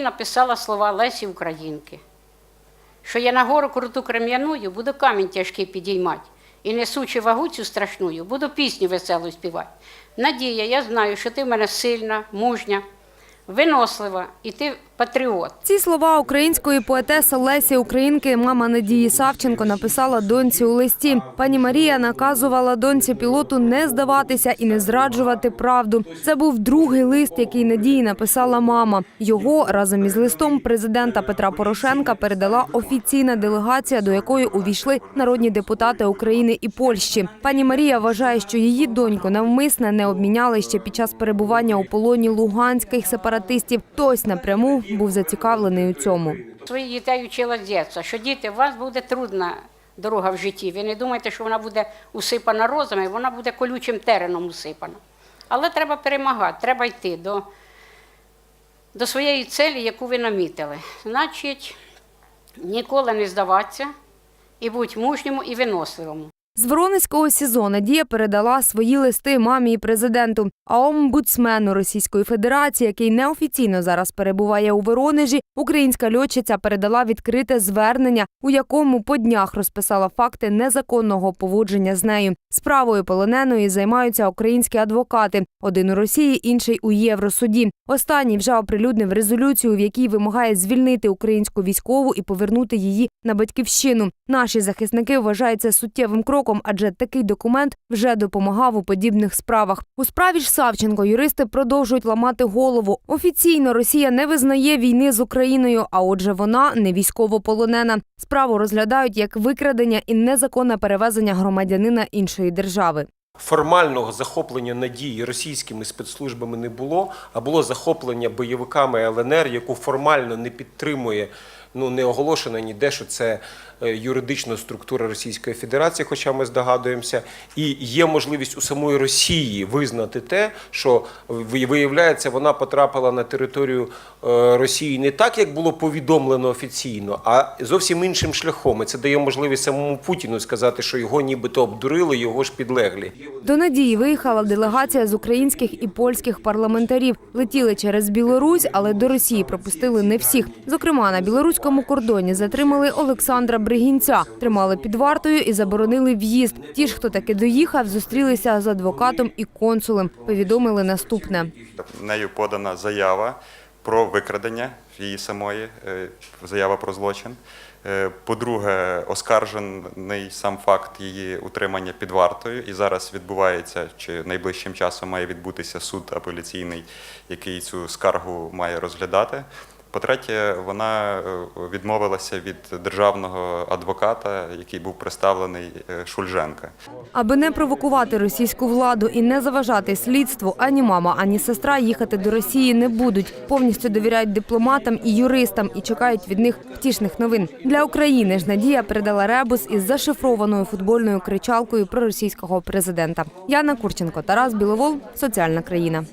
Написала слова Лесі Українки, що я на гору круту крем'яною буду камінь тяжкий підіймати, і несучи вагу цю страшную, буду пісню веселу співати. Надія, я знаю, що ти в мене сильна, мужня, винослива, і ти патріот. Ці слова української поетеси Лесі Українки, мама Надії Савченко, написала доньці у листі. Пані Марія наказувала доньці пілоту не здаватися і не зраджувати правду. Це був другий лист, який Надії написала мама. Його разом із листом президента Петра Порошенка передала офіційна делегація, до якої увійшли народні депутати України і Польщі. Пані Марія вважає, що її доньку навмисне не обміняли ще під час перебування у полоні луганських сепаратистів. Хтось напряму був зацікавлений у цьому. Своїх дітей вчила з що діти, у вас буде трудна дорога в житті. Ви не думайте, що вона буде усипана розами, вона буде колючим тереном усипана. Але треба перемагати, треба йти до, до своєї цілі, яку ви намітили. Значить, ніколи не здаватися і будь мужньому і виносливому. З Воронезького СІЗО Надія передала свої листи мамі і президенту. А омбудсмену Російської Федерації, який неофіційно зараз перебуває у Воронежі, українська льотчиця передала відкрите звернення, у якому по днях розписала факти незаконного поводження з нею. Справою полоненої займаються українські адвокати. Один у Росії, інший у Євросуді. Останній вже оприлюднив резолюцію, в якій вимагає звільнити українську військову і повернути її на батьківщину. Наші захисники вважають це суттєвим кроком, адже такий документ вже допомагав у подібних справах. У справі ж Савченко юристи продовжують ламати голову. Офіційно Росія не визнає війни з Україною, а отже, вона не військовополонена. Справу розглядають як викрадення і незаконне перевезення громадянина іншої держави. Формального захоплення надії російськими спецслужбами не було, а було захоплення бойовиками ЛНР, яку формально не підтримує, ну не оголошено ніде, що це е, юридична структура Російської Федерації, хоча ми здогадуємося, і є можливість у самої Росії визнати те, що виявляється, вона потрапила на територію е, Росії не так, як було повідомлено офіційно, а зовсім іншим шляхом. І це дає можливість самому Путіну сказати, що його нібито обдурили, його ж підлеглі. До Надії виїхала делегація з українських і польських парламентарів. Летіли через Білорусь, але до Росії пропустили не всіх. Зокрема, на білоруському кордоні затримали Олександра Бригінця, тримали під вартою і заборонили в'їзд. Ті ж, хто таки доїхав, зустрілися з адвокатом і консулем. Повідомили наступне. Нею подана заява про викрадення її самої, е, заява про злочин. Е, По-друге, оскаржений сам факт її утримання під вартою, і зараз відбувається чи найближчим часом має відбутися суд апеляційний, який цю скаргу має розглядати. По-третє, вона е, відмовилася від державного адвоката, який був представлений е, Шульженка. Аби не провокувати російську владу і не заважати слідству, ані мама, ані сестра їхати до Росії не будуть. Повністю довіряють дипломатам і юристам і чекають від них втішних новин. Для України ж Надія передала ребус із зашифрованою футбольною кричалкою про російського президента. Яна Курченко, Тарас Біловол, соціальна країна.